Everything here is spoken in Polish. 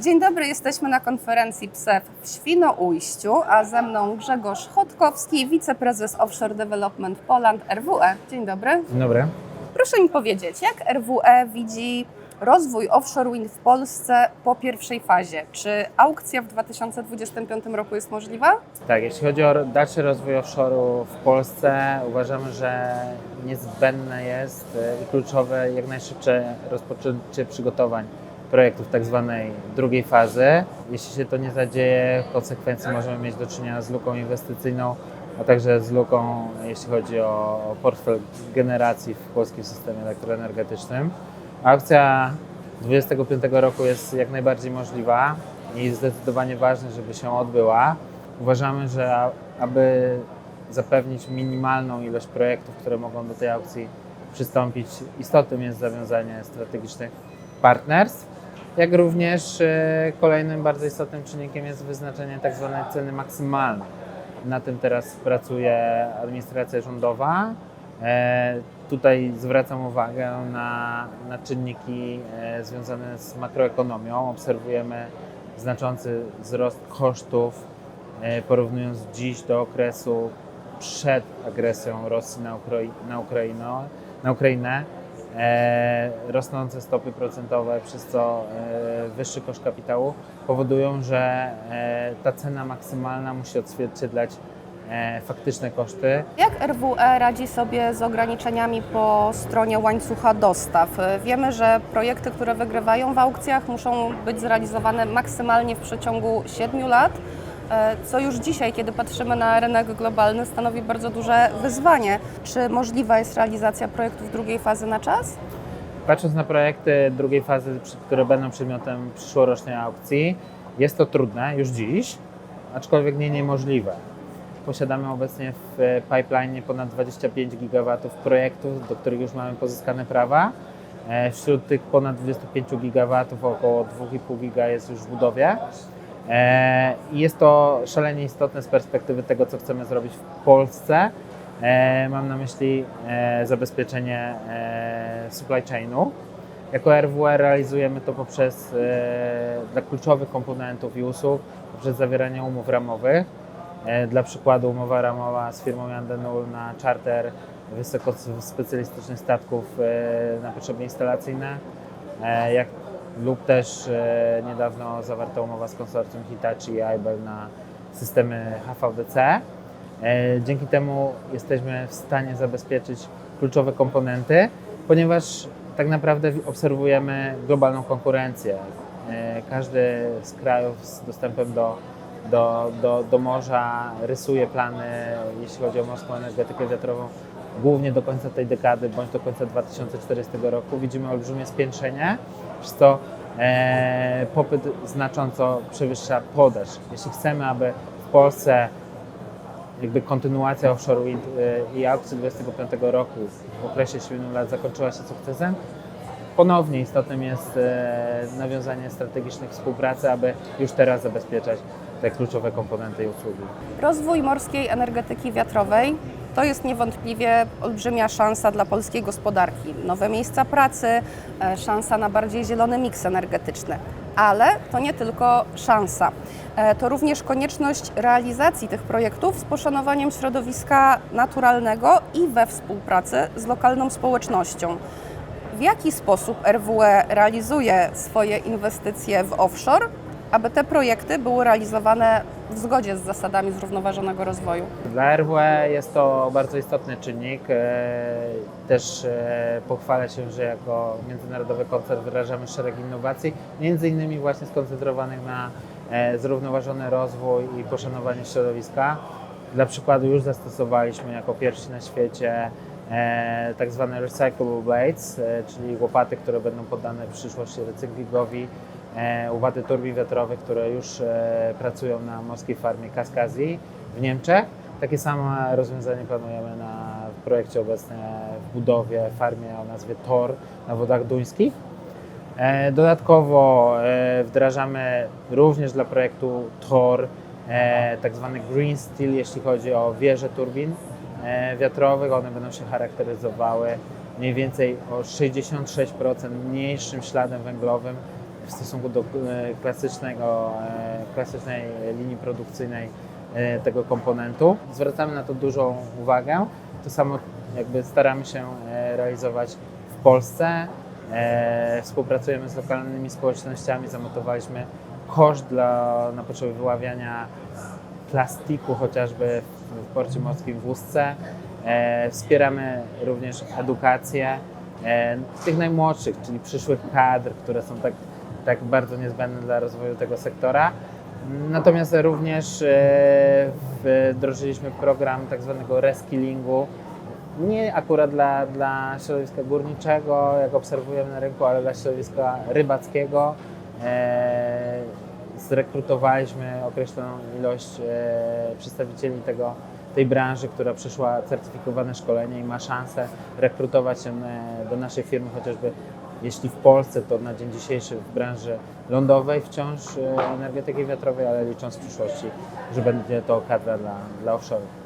Dzień dobry, jesteśmy na konferencji PSEF w Świnoujściu, a ze mną Grzegorz Chodkowski, wiceprezes Offshore Development Poland RWE. Dzień dobry. Dzień dobry. Proszę mi powiedzieć, jak RWE widzi rozwój offshore wind w Polsce po pierwszej fazie? Czy aukcja w 2025 roku jest możliwa? Tak, jeśli chodzi o dalszy rozwój offshore'u w Polsce, uważamy, że niezbędne jest e, i kluczowe jak najszybsze rozpoczęcie przygotowań projektów tak zwanej drugiej fazy. Jeśli się to nie zadzieje, w konsekwencji możemy mieć do czynienia z luką inwestycyjną, a także z luką, jeśli chodzi o portfel generacji w polskim systemie elektroenergetycznym. Aukcja 2025 roku jest jak najbardziej możliwa i zdecydowanie ważne, żeby się odbyła. Uważamy, że aby zapewnić minimalną ilość projektów, które mogą do tej aukcji przystąpić, istotnym jest zawiązanie strategicznych partnerstw, jak również e, kolejnym bardzo istotnym czynnikiem jest wyznaczenie tak zwanej ceny maksymalnej. Na tym teraz pracuje administracja rządowa. E, Tutaj zwracam uwagę na, na czynniki e, związane z makroekonomią. Obserwujemy znaczący wzrost kosztów, porównując dziś do okresu przed agresją Rosji na, Ukroi- na, Ukrainę, na Ukrainę. E, rosnące stopy procentowe, przez co e, wyższy koszt kapitału powodują, że e, ta cena maksymalna musi odzwierciedlać faktyczne koszty. Jak RWE radzi sobie z ograniczeniami po stronie łańcucha dostaw? Wiemy, że projekty, które wygrywają w aukcjach, muszą być zrealizowane maksymalnie w przeciągu 7 lat, co już dzisiaj, kiedy patrzymy na rynek globalny, stanowi bardzo duże wyzwanie. Czy możliwa jest realizacja projektów drugiej fazy na czas? Patrząc na projekty drugiej fazy, które będą przedmiotem przyszłorocznej aukcji, jest to trudne już dziś, aczkolwiek nie niemożliwe. Posiadamy obecnie w e, pipeline ponad 25 gigawatów projektów, do których już mamy pozyskane prawa. E, Wśród tych ponad 25 gigawatów około 2,5 giga jest już w budowie. E, I jest to szalenie istotne z perspektywy tego, co chcemy zrobić w Polsce. E, Mam na myśli e, zabezpieczenie supply chainu. Jako RWE realizujemy to poprzez dla kluczowych komponentów i usług, poprzez zawieranie umów ramowych. Dla przykładu umowa ramowa z firmą Jandenul na charter wysoko specjalistycznych statków na potrzeby instalacyjne, jak, lub też e, niedawno zawarta umowa z konsorcjum Hitachi i Aibel na systemy HVDC. E, Dzięki temu jesteśmy w stanie zabezpieczyć kluczowe komponenty, ponieważ tak naprawdę obserwujemy globalną konkurencję. E, Każdy z krajów z dostępem do, do, do, do morza rysuje plany, jeśli chodzi o morską energetykę wiatrową, głównie do końca tej dekady bądź do końca 2040 roku. Widzimy olbrzymie spiętrzenie, przez to e, popyt znacząco przewyższa podaż. Jeśli chcemy, aby w Polsce jakby kontynuacja offshore wind y, i aukcji 25 roku w okresie 7 lat zakończyła się sukcesem, ponownie istotnym jest e, nawiązanie strategicznych współpracy, aby już teraz zabezpieczać te kluczowe komponenty i usługi. Rozwój morskiej energetyki wiatrowej to jest niewątpliwie olbrzymia szansa dla polskiej gospodarki. Nowe miejsca pracy, e, szansa na bardziej zielony miks energetyczny. Ale to nie tylko szansa. E, To również konieczność realizacji tych projektów z poszanowaniem środowiska naturalnego i we współpracy z lokalną społecznością. W jaki sposób RWE realizuje swoje inwestycje w offshore, aby te projekty były realizowane w zgodzie z zasadami zrównoważonego rozwoju? Dla RWE jest to bardzo istotny czynnik. E, Też e, pochwalę się, że jako międzynarodowy koncern wdrażamy szereg innowacji, między innymi właśnie skoncentrowanych na e, zrównoważony rozwój i poszanowanie środowiska. Dla przykładu już zastosowaliśmy jako pierwsi na świecie tak zwane recyclable blades, czyli łopaty, które będą poddane w przyszłości recyklingowi, e, łopaty turbin wiatrowych, które już e, pracują na morskiej farmie Kaskazji w Niemczech. Takie same rozwiązanie planujemy na w projekcie obecnie w budowie farmie o nazwie TOR na wodach duńskich. E, Dodatkowo wdrażamy również dla projektu TOR tak zwany green steel, jeśli chodzi o wieże turbin wiatrowych. One będą się charakteryzowały mniej więcej o 66% mniejszym śladem węglowym w stosunku do e, klasycznego, e, klasycznej linii produkcyjnej e, tego komponentu. Zwracamy na to dużą uwagę. To samo jakby staramy się realizować w Polsce. Współpracujemy z lokalnymi społecznościami, zanotowaliśmy koszt dla, na potrzeby wyławiania plastiku chociażby w, porcie morskim w Ustce. E, wspieramy również edukację tych najmłodszych, czyli przyszłych kadr, które są tak, tak bardzo niezbędne dla rozwoju tego sektora. Natomiast również e, wdrożyliśmy program tak zwanego reskillingu, nie akurat dla, dla środowiska górniczego, jak obserwujemy na rynku, ale dla środowiska rybackiego. E, zrekrutowaliśmy określoną ilość e, przedstawicieli tego, tej branży, która przeszła certyfikowane szkolenie i ma szansę rekrutować się do naszej firmy, chociażby jeśli w Polsce, to na dzień dzisiejszy w branży lądowej wciąż e, energetyki wiatrowej, ale licząc w przyszłości, że będzie to kadra dla, dla offshore.